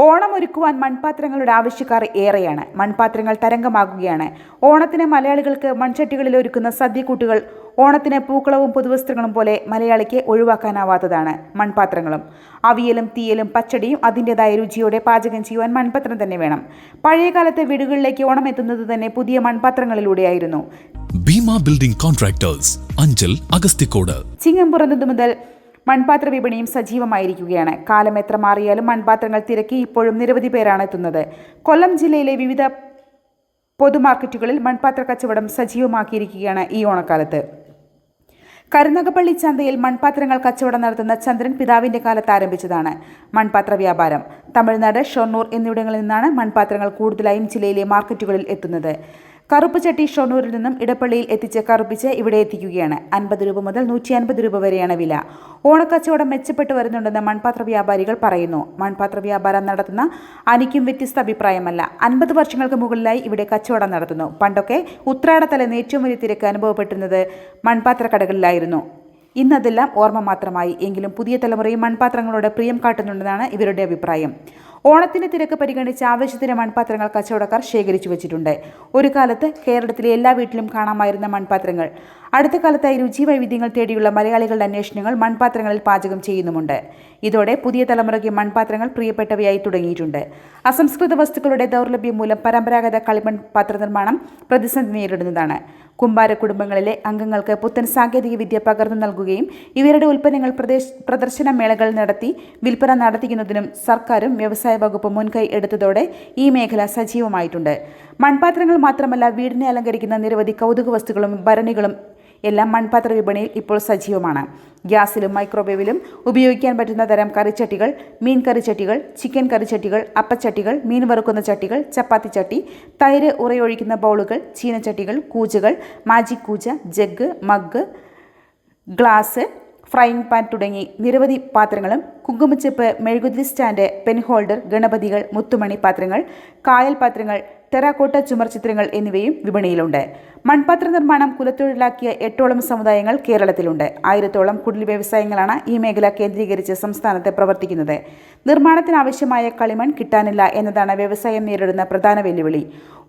ഓണം ഒരുക്കുവാൻ മൺപാത്രങ്ങളുടെ ആവശ്യക്കാർ ഏറെയാണ്. മൺപാത്രങ്ങൾ തരംഗമാകുകയാണ്. ഓണത്തിന് മലയാളികൾക്ക് മൺചട്ടികളിൽ ഒരുക്കുന്ന സദ്യക്കൂട്ടുകൾ ഓണത്തിന് പൂക്കളവും പുതുവസ്ത്രങ്ങളും പോലെ മലയാളിക്ക് ഒഴിവാക്കാനാവാത്തതാണ് മൺപാത്രങ്ങളും. അവിയലും തീയലും പച്ചടിയും അതിന്റെതായ രുചിയോടെ പാചകം ചെയ്യുവാൻ മൺപാത്രം തന്നെ വേണം. പഴയകാലത്തെ വീടുകളിലേക്ക് ഓണം എത്തുന്നത് തന്നെ പുതിയ മൺപാത്രങ്ങളിലൂടെയായിരുന്നു. ഭീമ ബിൽഡിംഗ് കോൺട്രാക്ടേഴ്സ് അഞ്ചൽ അഗസ്തിക്കോട് ചിങ്ങം മുതൽ മൺപാത്ര വിപണിയും സജീവമായിരിക്കുകയാണ്. കാലം എത്ര മാറിയാലും മൺപാത്രങ്ങൾ തിരക്കി ഇപ്പോഴും നിരവധി പേരാണ് എത്തുന്നത്. കൊല്ലം ജില്ലയിലെ വിവിധ പൊതുമാർക്കറ്റുകളിൽ മൺപാത്ര കച്ചവടം സജീവമാക്കിയിരിക്കുകയാണ് ഈ ഓണക്കാലത്ത്. കരുനാഗപ്പള്ളി ചന്തയിൽ മൺപാത്രങ്ങൾ കച്ചവടം നടത്തുന്ന ചന്ദ്രൻ പിതാവിന്റെ കാലത്ത് ആരംഭിച്ചതാണ് മൺപാത്ര വ്യാപാരം. തമിഴ്നാട് ഷൊർണൂർ എന്നിവിടങ്ങളിൽ നിന്നാണ് മൺപാത്രങ്ങൾ കൂടുതലായും ജില്ലയിലെ മാർക്കറ്റുകളിൽ എത്തുന്നത്. കറുപ്പ് ചട്ടി ഷൊർണൂരിൽ നിന്നും ഇടപ്പള്ളിയിൽ എത്തിച്ച് കറുപ്പിച്ച് ഇവിടെ എത്തിക്കുകയാണ്. അൻപത് രൂപ മുതൽ നൂറ്റി അൻപത് രൂപ വരെയാണ് വില. ഓണക്കച്ചവടം മെച്ചപ്പെട്ടു വരുന്നുണ്ടെന്ന് മൺപാത്ര വ്യാപാരികൾ പറയുന്നു. മൺപാത്ര വ്യാപാരം നടത്തുന്ന അനിക്കും വ്യത്യസ്ത അഭിപ്രായമല്ല. അൻപത് വർഷങ്ങൾക്ക് മുകളിലായി ഇവിടെ കച്ചവടം നടത്തുന്നു. പണ്ടൊക്കെ ഉത്രാടത്തലേന്ന് ഏറ്റവും വലിയ തിരക്ക് അനുഭവപ്പെട്ടിരുന്നത് മൺപാത്ര കടകളിലായിരുന്നു. ഇന്നതെല്ലാം ഓർമ്മ മാത്രമായി. എങ്കിലും പുതിയ തലമുറയും മൺപാത്രങ്ങളോട് പ്രിയം കാട്ടുന്നുണ്ടെന്നാണ് ഇവരുടെ അഭിപ്രായം. ഓണത്തിന്റെ തിരക്ക് പരിഗണിച്ച് ആവശ്യത്തിന് മൺപാത്രങ്ങൾ കച്ചവടക്കാർ ശേഖരിച്ചു വെച്ചിട്ടുണ്ട്. ഒരു കാലത്ത് കേരളത്തിലെ എല്ലാ വീട്ടിലും കാണാമായിരുന്ന മൺപാത്രങ്ങൾ. അടുത്ത കാലത്തായി രുചി വൈവിധ്യങ്ങൾ തേടിയുള്ള മലയാളികളുടെ അന്വേഷണങ്ങൾ മൺപാത്രങ്ങളിൽ പാചകം ചെയ്യുന്നുമുണ്ട്. ഇതോടെ പുതിയ തലമുറയ്ക്ക് മൺപാത്രങ്ങൾ പ്രിയപ്പെട്ടവയായി തുടങ്ങിയിട്ടുണ്ട്. അസംസ്കൃത വസ്തുക്കളുടെ ദൗർലഭ്യം മൂലം പരമ്പരാഗത കളിമൺ പാത്ര നിർമ്മാണം പ്രതിസന്ധി നേരിടുന്നതാണ്. കുമ്പാര കുടുംബങ്ങളിലെ അംഗങ്ങൾക്ക് പുത്തൻ സാങ്കേതിക വിദ്യ പകർന്നു നൽകുകയും ഇവരുടെ ഉൽപ്പന്നങ്ങൾ പ്രദർശന മേളകൾ നടത്തി വിൽപ്പന നടത്തിക്കുന്നതിനും സർക്കാരും വ്യവസായ വകുപ്പ് മുൻകൈ എടുത്തതോടെ ഈ മേഖല സജീവമായിട്ടുണ്ട്. മൺപാത്രങ്ങൾ മാത്രമല്ല വീടിനെ അലങ്കരിക്കുന്ന നിരവധി കൗതുക വസ്തുക്കളും ഭരണികളും എല്ലാം മൺപാത്ര വിപണിയിൽ ഇപ്പോൾ സജീവമാണ്. ഗ്യാസിലും മൈക്രോവേവിലും ഉപയോഗിക്കാൻ പറ്റുന്ന തരം കറിച്ചട്ടികൾ മീൻ കറിച്ചട്ടികൾ ചിക്കൻ കറിച്ചട്ടികൾ അപ്പച്ചട്ടികൾ മീൻ വറുക്കുന്ന ചട്ടികൾ ചപ്പാത്തി ചട്ടി തൈര് ഉറയൊഴിക്കുന്ന ബൗളുകൾ ചീനച്ചട്ടികൾ കൂജകൾ magic കൂജ jug mug glass frying pan തുടങ്ങി നിരവധി പാത്രങ്ങളും കുങ്കുമച്ചെപ്പ് മെഴുകുതിരി സ്റ്റാൻഡ് പെൻഹോൾഡർ ഗണപതികൾ മുത്തുമണി പാത്രങ്ങൾ കായൽ പാത്രങ്ങൾ ടെറാക്കോട്ട ചുമർ ചിത്രങ്ങൾ എന്നിവയും വിപണിയിലുണ്ട്. മൺപാത്ര നിർമ്മാണം കുലത്തൊഴിലാക്കിയ എട്ടോളം സമുദായങ്ങൾ കേരളത്തിലുണ്ട്. ആയിരത്തോളം കുടിൽ വ്യവസായങ്ങളാണ് ഈ മേഖല കേന്ദ്രീകരിച്ച് സംസ്ഥാനത്ത് പ്രവർത്തിക്കുന്നത്. നിർമ്മാണത്തിനാവശ്യമായ കളിമൺ കിട്ടാനില്ല എന്നതാണ് വ്യവസായം നേരിടുന്ന പ്രധാന വെല്ലുവിളി.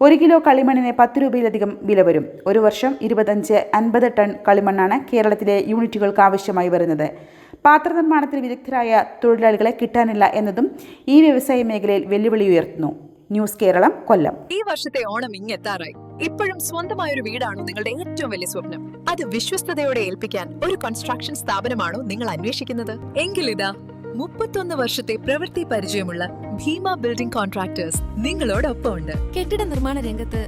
ഒരു കിലോ കളിമണ്ണിന് പത്ത് രൂപയിലധികം വില വരും. ഒരു വർഷം ഇരുപത്തഞ്ച് അൻപത് ടൺ കളിമണ്ണാണ് കേരളത്തിലെ യൂണിറ്റുകൾക്ക് ആവശ്യമായി വരുന്നത്. പാത്ര നിർമ്മാണത്തിൽ വിദഗ്ധരായ തൊഴിലാളികളെ കിട്ടാനില്ല എന്നതും ഈ വ്യവസായ മേഖലയിൽ വെല്ലുവിളി ഉയർത്തുന്നു. ന്യൂസ് കേരളം കൊല്ലം. ഈ വർഷത്തെ ഓണം ഇങ്ങെത്താറായി. ഇപ്പോഴും സ്വന്തമായ ഒരു വീടാണോ നിങ്ങളുടെ ഏറ്റവും വലിയ സ്വപ്നം. അത് വിശ്വസ്തയോടെ ഏൽപ്പിക്കാൻ ഒരു കൺസ്ട്രക്ഷൻ സ്ഥാപനമാണോ നിങ്ങൾ അന്വേഷിക്കുന്നത്? എങ്കിൽ ഇതാ മുപ്പത്തൊന്ന് വർഷത്തെ പ്രവൃത്തി പരിചയമുള്ള ഭീമ ബിൽഡിംഗ് കോൺട്രാക്ടേഴ്സ് നിങ്ങളോടൊപ്പമുണ്ട്. കെട്ടിട നിർമ്മാണ രംഗത്ത്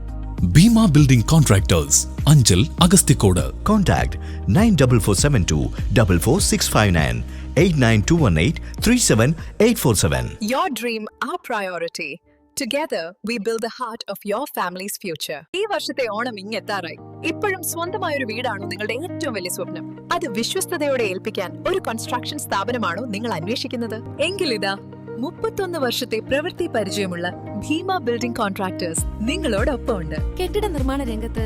Bhima building contractors Anchal Agasthikode contact nine double four seven two double four six five nine eight nine two one eight three seven eight four seven your dream our priority Together, we build the heart of your family's future. ഈ വർഷത്തെ ഓണം ഇങ്ങെത്താറായി. ഇപ്പോഴും സ്വന്തമായ ഒരു വീടാണോ നിങ്ങളുടെ ഏറ്റവും വലിയ സ്വപ്നം? അത് വിശ്വസ്തയോടെ ഏൽപ്പിക്കാൻ ഒരു കൺസ്ട്രക്ഷൻ സ്ഥാപനമാണോ നിങ്ങൾ അന്വേഷിക്കുന്നത്? എങ്കിൽ ഇതാ മുപ്പത്തൊന്ന് വർഷത്തെ പ്രവൃത്തി പരിചയമുള്ള ഭീമ ബിൽഡിംഗ് കോൺട്രാക്ടേഴ്സ് നിങ്ങളോടൊപ്പം ഉണ്ട് കെട്ടിട നിർമ്മാണ രംഗത്ത്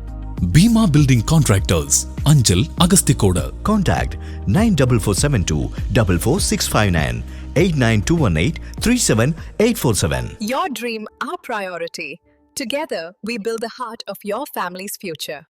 Bheema building contractors Anchal Agasthikode Contact 94472 44659 89218 37847. Your dream, our priority. Together, we build the heart of your family's future.